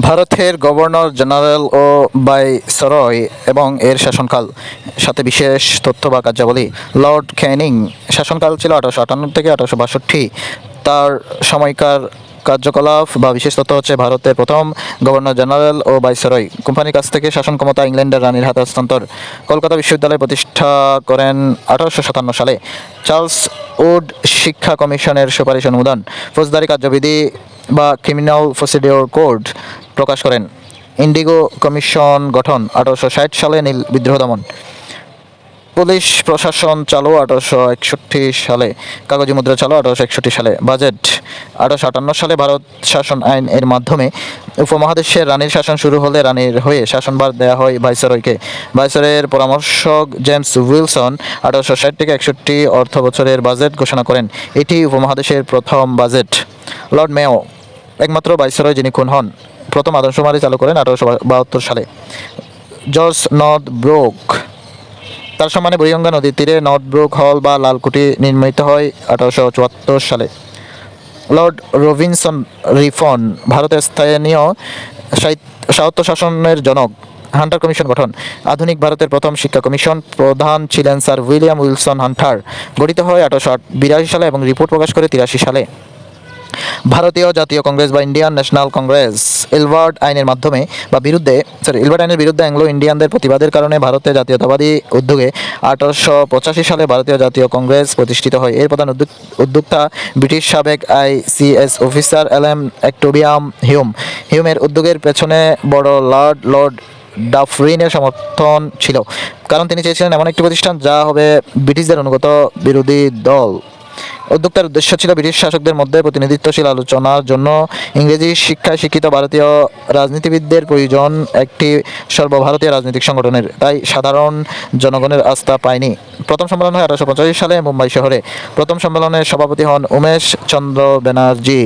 ভারতের governor general ও viceroy এবং এর শাসনকাল, সাথে বিশেষ তথ্য বা কার্যাবলী। লর্ড ক্যানিং শাসনকাল ছিল আঠারোশো আটান্ন থেকে আঠারোশো বাষট্টি। তার সময়কার কার্যকলাপ বা বিশেষ তথ্য হচ্ছে ভারতের প্রথম গভর্নর জেনারেল ও ভাইসরয় কোম্পানির কাছ থেকে শাসন ক্ষমতা ইংল্যান্ডের রানীর হাতে হস্তান্তর। কলকাতা বিশ্ববিদ্যালয় প্রতিষ্ঠা করেন আঠারোশো সাতান্ন সালে। চার্লস উড শিক্ষা কমিশনের সুপারিশ অনুমোদন। ফৌজদারি কার্যবিধি বা ক্রিমিনাল প্রসিডিওর কোড প্রকাশ করেন। ইন্ডিগো কমিশন গঠন আঠারোশো ষাট সালে নীল বিদ্রোহ দমন। পুলিশ প্রশাসন চালু আঠারোশো একষট্টি সালে। কাগজি মুদ্রা চালু আঠারোশো একষট্টি সালে। বাজেট আঠারোশো আটান্ন সালে ভারত শাসন আইন এর মাধ্যমে উপমহাদেশের রানীর শাসন শুরু হলে রানীর হয়ে শাসনভার দেওয়া হয় ভাইসরয়কে। ভাইসরয়ের পরামর্শক জেমস উইলসন আঠারোশো ষাট থেকে একষট্টি অর্থ বছরের বাজেট ঘোষণা করেন। এটি উপমহাদেশের প্রথম বাজেট। লর্ড মেও একমাত্র ভাইসরয় যিনি খুন হন। প্রথম আদর্শমারি চালু করেন আঠারোশো বাহাত্তর সালে। জর্জ নর্থ ব্রোক তার সম্মানে বুড়িগঙ্গা নদীর তীরে নর্থ ব্রুক হল বা লালকুটি নির্মিত হয় আঠারোশো চুয়াত্তর সালে। লর্ড রবিনসন রিফন, ভারতের স্থানীয় সাহিত্য সাহিত্য শাসনের জনক, হান্টার কমিশন গঠন। আধুনিক ভারতের প্রথম শিক্ষা কমিশন প্রধান ছিলেন স্যার উইলিয়াম উইলসন হান্টার, গঠিত হয় আঠারোশো বিরাশি সালে এবং রিপোর্ট প্রকাশ করে তিরাশি সালে। ভারতীয় জাতীয় কংগ্রেস বা ইন্ডিয়ান ন্যাশনাল কংগ্রেস এলবার্ট আইনের মাধ্যমে বা বিরুদ্ধে সরি এলবার্ট আইনের বিরুদ্ধে অ্যাংলো ইন্ডিয়ানদের প্রতিবাদের কারণে ভারতে জাতীয়তাবাদী উদ্যোগে আঠারোশো পঁচাশি সালে ভারতীয় জাতীয় কংগ্রেস প্রতিষ্ঠিত হয়। এর প্রধান উদ্যোক্তা ব্রিটিশ সাবেক ICS officer L M Octavian Hume. হিউমের উদ্যোগের পেছনে বড় লর্ড লর্ড ডাফরিনের সমর্থন ছিল। কারণ তিনি চেয়েছিলেন এমন একটি প্রতিষ্ঠান যা হবে ব্রিটিশদের অনুগত বিরোধী দল। উদ্যোক্তার উদ্দেশ্য ছিল ব্রিটিশ শাসকদের মধ্যে প্রতিনিধিত্বশীল আলোচনার জন্য ইংরেজি শিক্ষায় শিক্ষিত ভারতীয় রাজনীতিবিদদের প্রয়োজন একটি সর্বভারতীয় রাজনৈতিক সংগঠনের। তাই সাধারণ জনগণের আস্থা পায়নি। প্রথম সম্মেলন হয় আঠারোশো পঁচাশি সালে মুম্বাই শহরে। প্রথম সম্মেলনের সভাপতি হন উমেশ চন্দ্র ব্যানার্জি।